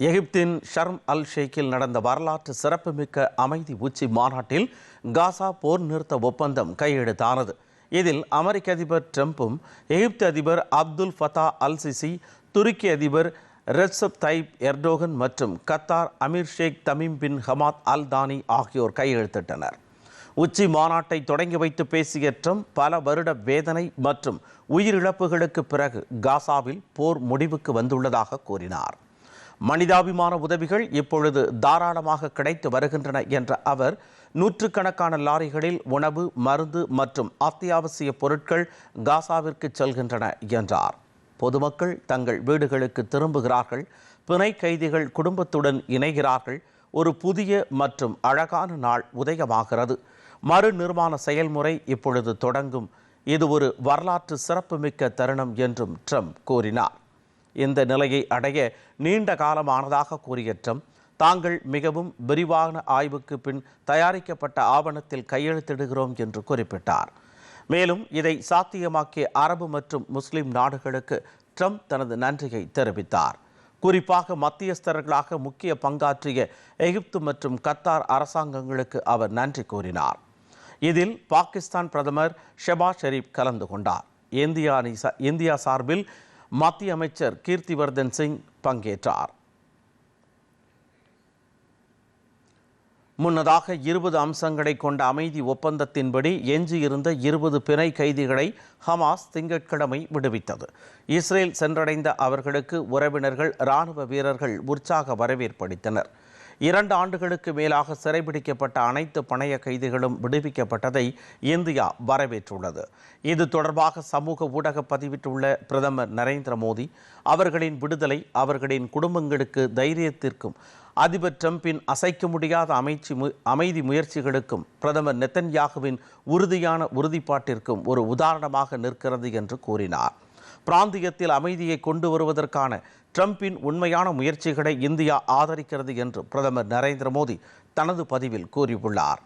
எகிப்தின் ஷர்ம் அல் ஷேக்கில் நடந்த வரலாற்று சிறப்புமிக்க அமைதி உச்சி மாநாட்டில் காசா போர் நிறுத்த ஒப்பந்தம் கையெழுத்தானது. இதில் அமெரிக்க அதிபர் ட்ரம்பும் எகிப்து அதிபர் அப்துல் ஃபதா அல் சிசி துருக்கி அதிபர் ரெட்சப் தைப் எர்டோகன் மற்றும் கத்தார் அமீர் ஷேக் Tamim bin Hamad Al Thani ஆகியோர் கையெழுத்திட்டனர். உச்சி மாநாட்டை தொடங்கி வைத்து பேசிய ட்ரம்ப் பல வருட வேதனை மற்றும் உயிரிழப்புகளுக்கு பிறகு காசாவில் போர் முடிவுக்கு வந்துள்ளதாக கூறினார். மனிதாபிமான உதவிகள் இப்பொழுது தாராளமாக கிடைத்து வருகின்றன என்ற அவர் நூற்றுக்கணக்கான லாரிகளில் உணவு மருந்து மற்றும் அத்தியாவசிய பொருட்கள் காசாவிற்கு செல்கின்றன என்றார். பொதுமக்கள் தங்கள் வீடுகளுக்கு திரும்புகிறார்கள். பிணை கைதிகள் குடும்பத்துடன் இணைகிறார்கள். ஒரு புதிய மற்றும் அழகான நாள் உதயமாகிறது. மறு நிர்மாண செயல்முறை இப்பொழுது தொடங்கும். இது ஒரு வரலாற்று சிறப்புமிக்க தருணம் என்றும் ட்ரம்ப் கூறினார். இந்த நிலையை அடைய நீண்ட காலமானதாக கூறிய ட்ரம்ப் தாங்கள் மிகவும் விரிவான ஆய்வுக்கு பின் தயாரிக்கப்பட்ட ஆவணத்தில் கையெழுத்திடுகிறோம் என்று குறிப்பிட்டார். மேலும் இதை சாத்தியமாக்கிய அரபு மற்றும் முஸ்லிம் நாடுகளுக்கு ட்ரம்ப் தனது நன்றியை தெரிவித்தார். குறிப்பாக மத்தியஸ்தர்களாக முக்கிய பங்காற்றிய எகிப்து மற்றும் கத்தார் அரசாங்கங்களுக்கு அவர் நன்றி கூறினார். இதில் பாகிஸ்தான் பிரதமர் ஷெபாஸ் ஷெரீப் கலந்து கொண்டார். இந்தியா இந்தியா சார்பில் மத்திய அமைச்சர் கீர்த்திவர்தன் சிங் பங்கேற்றார். முன்னதாக இருபது அம்சங்களை கொண்ட அமைதி ஒப்பந்தத்தின்படி எஞ்சியிருந்த இருபது பிணை கைதிகளை ஹமாஸ் திங்கட்கிழமை விடுவித்தது. இஸ்ரேல் சென்றடைந்த அவர்களுக்கு உறவினர்கள் இராணுவ வீரர்கள் உற்சாக வரவேற்பளித்தனர் இரண்டு ஆண்டுகளுக்கு மேலாக சிறைபிடிக்கப்பட்ட அனைத்து பணைய கைதிகளும் விடுவிக்கப்பட்டதை இந்தியா வரவேற்றுள்ளது. இது தொடர்பாக சமூக ஊடக பதிவிட்டுள்ள பிரதமர் நரேந்திர மோடி அவர்களின் விடுதலை அவர்களின் குடும்பங்களுக்கு தைரியத்திற்கும் அதிபர் டிரம்பின் அசைக்க முடியாத அமைச்சி மு- அமைதி முயற்சிகளுக்கும் பிரதமர் நெத்தன்யாகுவின் உறுதியான உறுதிப்பாட்டிற்கும் ஒரு உதாரணமாக நிற்கிறது என்று கூறினார். பிராந்தியத்தில் அமைதியை கொண்டு வருவதற்கான ட்ரம்பின் உண்மையான முயற்சிகளை இந்தியா ஆதரிக்கிறது என்று பிரதமர் நரேந்திர மோடி தனது பதிவில் கூறியுள்ளார்.